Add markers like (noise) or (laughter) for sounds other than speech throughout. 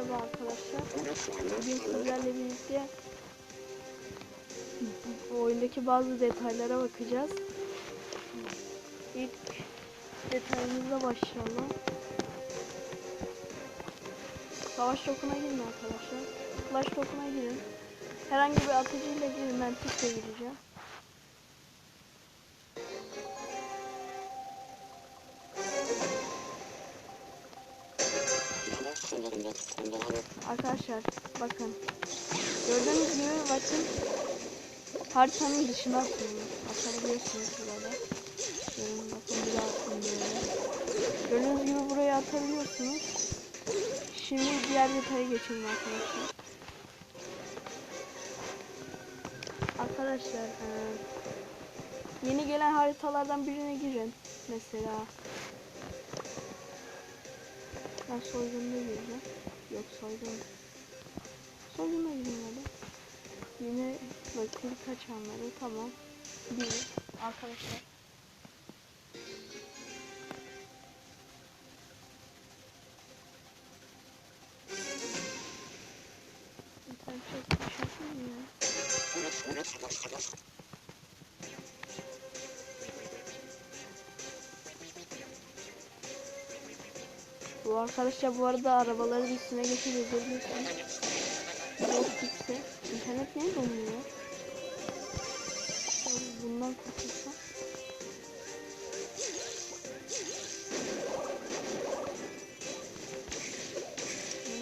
merhaba arkadaşlar. Bugün sizlerle birlikte bu oyundaki bazı detaylara bakacağız. İlk detayımızla başlayalım. Savaş tokuna girin arkadaşlar. Flash tokuna girin. Herhangi bir atıcıyla girin. Ben tikle gireceğim. Arkadaşlar bakın. Gördüğünüz gibi bakın. Haritanın dışına atıyoruz. Atabiliyorsunuz burada. Görün bakın bir atın böyle. Gördüğünüz gibi buraya atabiliyorsunuz. Şimdi diğer detaya geçelim arkadaşlar. Arkadaşlar yeni gelen haritalardan birine girin. Mesela ben soygunda gireceğim. Yok soygun. Soyguna hadi. Yine bakın kaçanları tamam. Bir arkadaşlar. Bu arkadaşlar bu arada arabaların üstüne geçiyor görüyorsunuz. Yok gitti. İnternet niye donuyor? Bundan kurtulsam.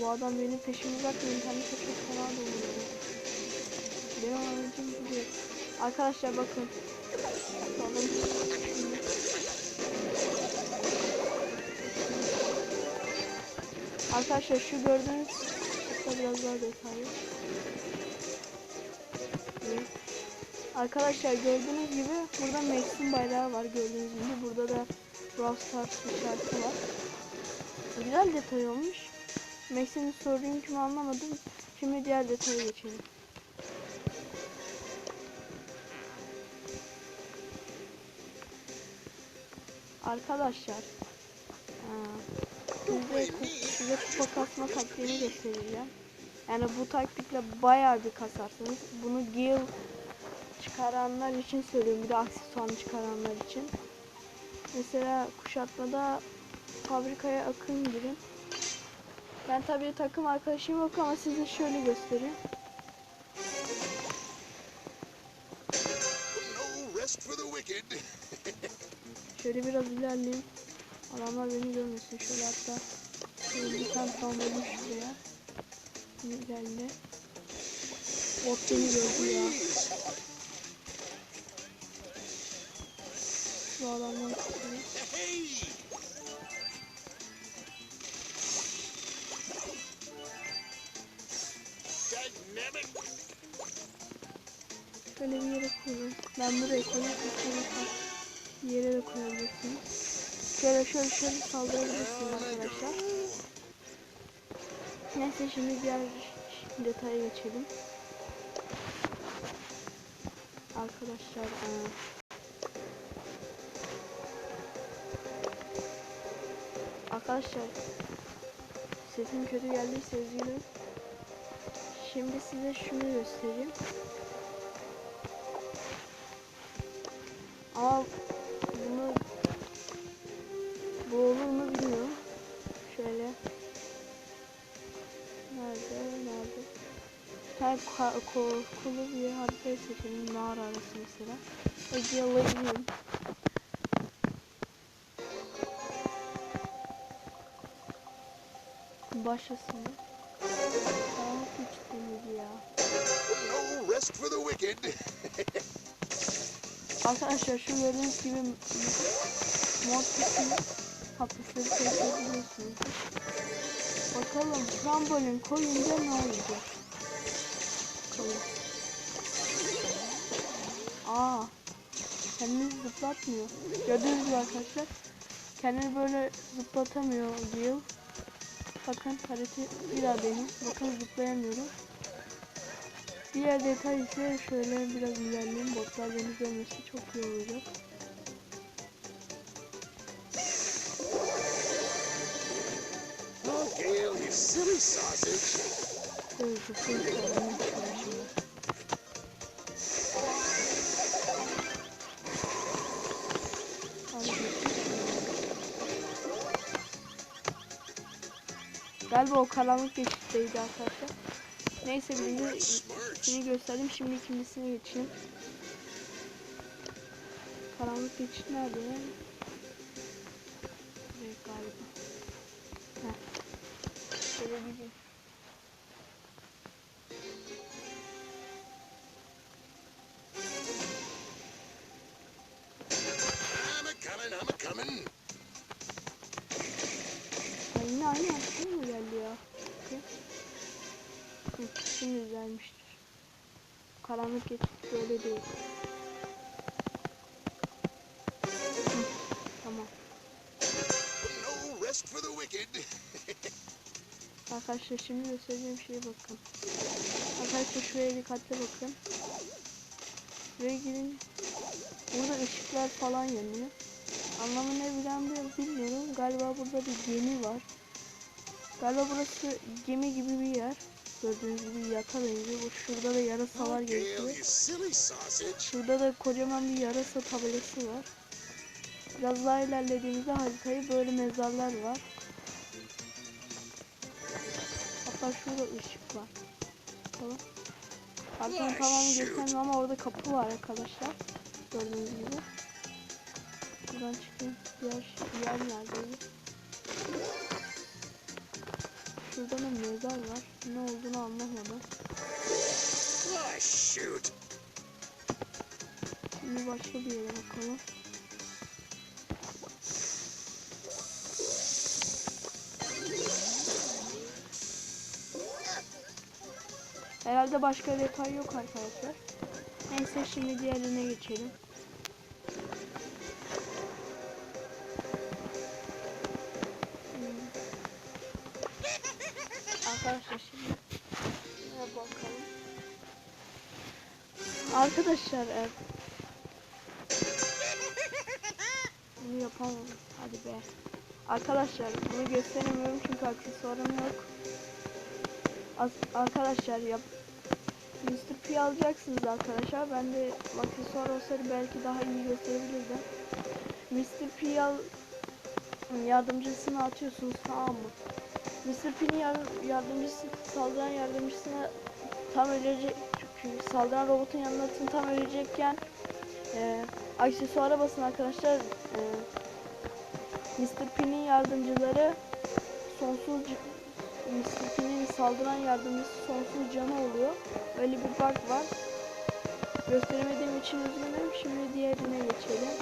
Bu adam benim peşimi bırakmıyor. İnternete çok fena donuyor. Benim bu değil. Arkadaşlar bakın. Bakalım. Arkadaşlar şu gördüğünüz kısmı biraz daha detaylı. Arkadaşlar gördüğünüz gibi burada Max'in bayrağı var gördüğünüz gibi. Burada da Brawl Stars işareti var. Güzel detay olmuş. Max'in sorduğunu kim anlamadım. Şimdi diğer detaya geçelim. Arkadaşlar eee, size, kupa kasma taktiğini göstereceğim. Yani bu taktikle bayağı bir kasarsınız. Bunu Gil çıkaranlar için söylüyorum. Bir de aksesuarını çıkaranlar için. Mesela kuşatmada fabrikaya akın girin. Ben tabii takım arkadaşım yok ama size şöyle göstereyim. (laughs) Şöyle biraz ilerleyeyim. Adamlar beni görmesin. Şöyle hatta şöyle bir tane tamamladım şuraya. İlerle. Bot beni gördü ya. Şu adamdan çıkıyor. Şöyle bir yere koyayım. Ben buraya bir yere de koyabilirsiniz. Şöyle şöyle şöyle saldırabilirsiniz arkadaşlar. Neyse şimdi diğer detaya geçelim. Arkadaşlar eee, Arkadaşlar sesim kötü geldiyse üzgünüm. Şimdi size şunu göstereyim. Ama korkulu bir haritayı seçelim. Mağara arası mesela. Ege'layayım. Başlasın. Tamam hiç ya. No rest for the wicked. (laughs) Arkadaşlar şu gördüğünüz gibi mod kısmı hapusları seçebiliyorsunuz. Bakalım trambolin koyunca ne olacak? Aa, kendini zıplatmıyor. Gördüğünüz gibi arkadaşlar kendini böyle zıplatamıyor diyor. Bakın harita deneyim. Bakın zıplayamıyorum. Diğer detay ise şöyle biraz ilerleyeyim. Botlar beni görmesi çok iyi olacak. Okay, you silly sausage. Galiba o karanlık geçitteydi arkadaşlar. Neyse birinci Smart. ikisini gösterdim. Şimdi ikincisine geçeyim. Karanlık geçit nerede? Evet galiba. Heh. Şöyle gideyim. Hı, şimdi güzelmiştir. Karanlık geçit böyle değil. Hı, tamam. (laughs) Arkadaşlar şimdi göstereceğim şeye bakın. Arkadaşlar şuraya dikkatli bakın. Şuraya girin. Burada ışıklar falan yanıyor. Anlamı ne bilen bilmiyorum. Galiba burada bir gemi var. Galiba burası gemi gibi bir yer. Gördüğünüz gibi yata benziyor. Bu şurada da yarasalar geziyor. Şurada da kocaman bir yarasa tabelası var. Biraz daha ilerlediğimizde haritayı böyle mezarlar var. Hatta şurada ışık var. Bakalım. Haritanın tamamını shoot. göstermiyorum ama orada kapı var arkadaşlar. Gördüğünüz gibi. Buradan çıkayım. Diğer yer neredeydi? Şurada da mezar var. Ne olduğunu anlamadım. Ah, shoot. Şimdi başka bir yere bakalım. Herhalde başka detay yok arkadaşlar. Neyse şimdi diğerine geçelim. Arkadaşlar e, bunu yapamam. Hadi be. Arkadaşlar bunu gösteremiyorum çünkü aksesuarım yok. As- arkadaşlar yap Mr. P alacaksınız arkadaşlar. Ben de aksesuar olsaydı belki daha iyi gösterebilirdim. Mr. P al yardımcısını atıyorsunuz tamam mı? Mr. P'nin yar- yardımcısı saldıran yardımcısına tam ölecek çünkü saldıran robotun yanına atın tam ölecekken e, aksesuara basın arkadaşlar. E, Mr. P'nin yardımcıları sonsuz Mr. P'nin saldıran yardımcısı sonsuz canı oluyor. Öyle bir bug var. Gösteremediğim için üzgünüm. Şimdi diğerine geçelim.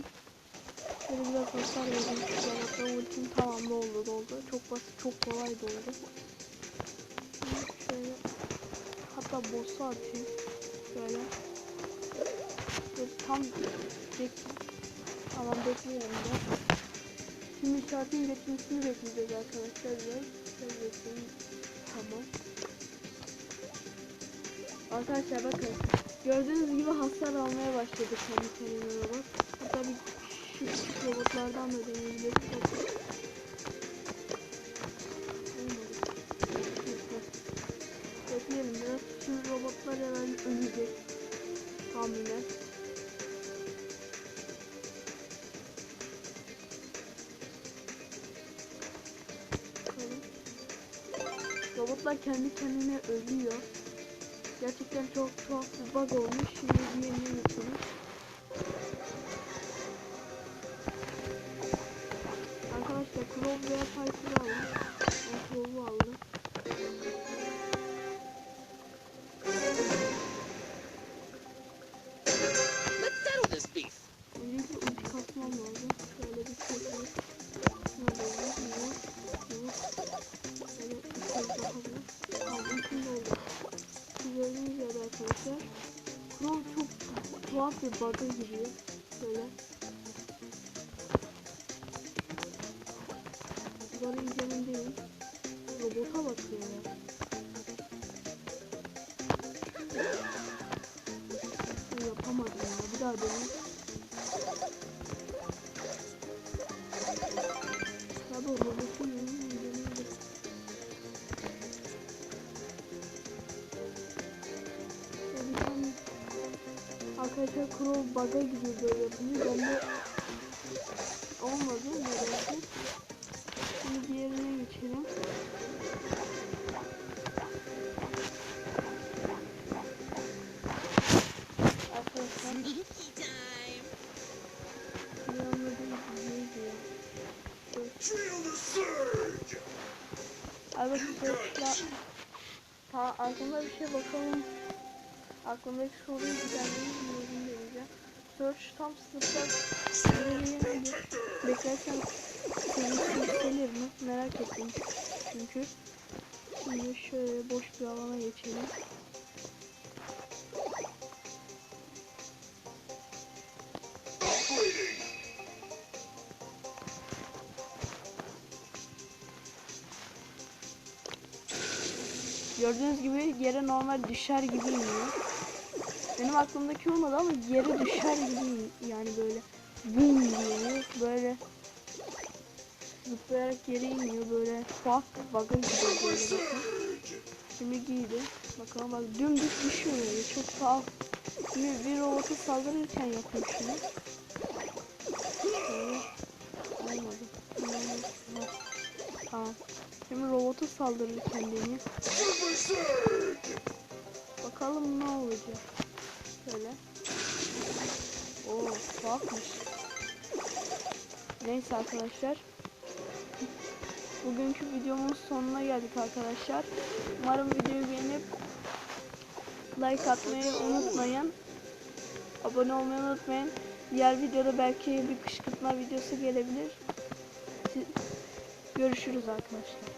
Bakalım. Şöyle biraz hasar verdim robotla. Ultim tamam doldu doldu. Çok basit, çok kolay doldu. Şöyle, hatta boss'u atayım. Şöyle. Böyle tam bek Tamam bekleyelim de. Şimdi şartın geçmesini bekleyeceğiz arkadaşlar. Şöyle bekleyin. Tamam. Arkadaşlar bakın. Gördüğünüz gibi hasar almaya başladı kendi kendine robot. Hatta bir şu robotlardan da deneyebiliriz. Bekleyelim biraz. Şimdi robotlar hemen ölecek. Tahminen. Robotlar kendi kendine ölüyor. Gerçekten çok tuhaf bir bug olmuş. Şimdi diğerine geçelim. bir bug'a giriyor. Böyle. Bunları izlemem değil. Robota bakıyor ya. Mesela Crow bug'a gidiyor böyle yapınca bende olmadı nedense. Şimdi diğerine geçelim. Arkadaşlar aklımda bir şey bakalım. Aklımdaki soruyu gidermeyi bilmiyorum diyeceğim. Search tam zıplar yürüyemedi. Beklersen seviyesi yükselir mi? Merak ettim. Çünkü şimdi şöyle boş bir alana geçelim. Gördüğünüz gibi yere normal düşer gibi iniyor. Benim aklımdaki olmadı ama yere düşer gibi yani böyle bum diye böyle zıplayarak yere iniyor böyle bir bug'a gidiyor bakın. Şimdi giydi. Bakalım bak dümdüz düşüyor böyle çok tuhaf. Şimdi bir robotu saldırırken yapıyor şunu. Şöyle. Olmadı. Tamam. Şimdi robotu saldırırken surge. Bakalım ne olacak. Şöyle. Oo, tuhafmış. Neyse arkadaşlar. Bugünkü videomun sonuna geldik arkadaşlar. Umarım videoyu beğenip like atmayı unutmayın. Abone olmayı unutmayın. Diğer videoda belki bir kışkırtma videosu gelebilir. Görüşürüz arkadaşlar.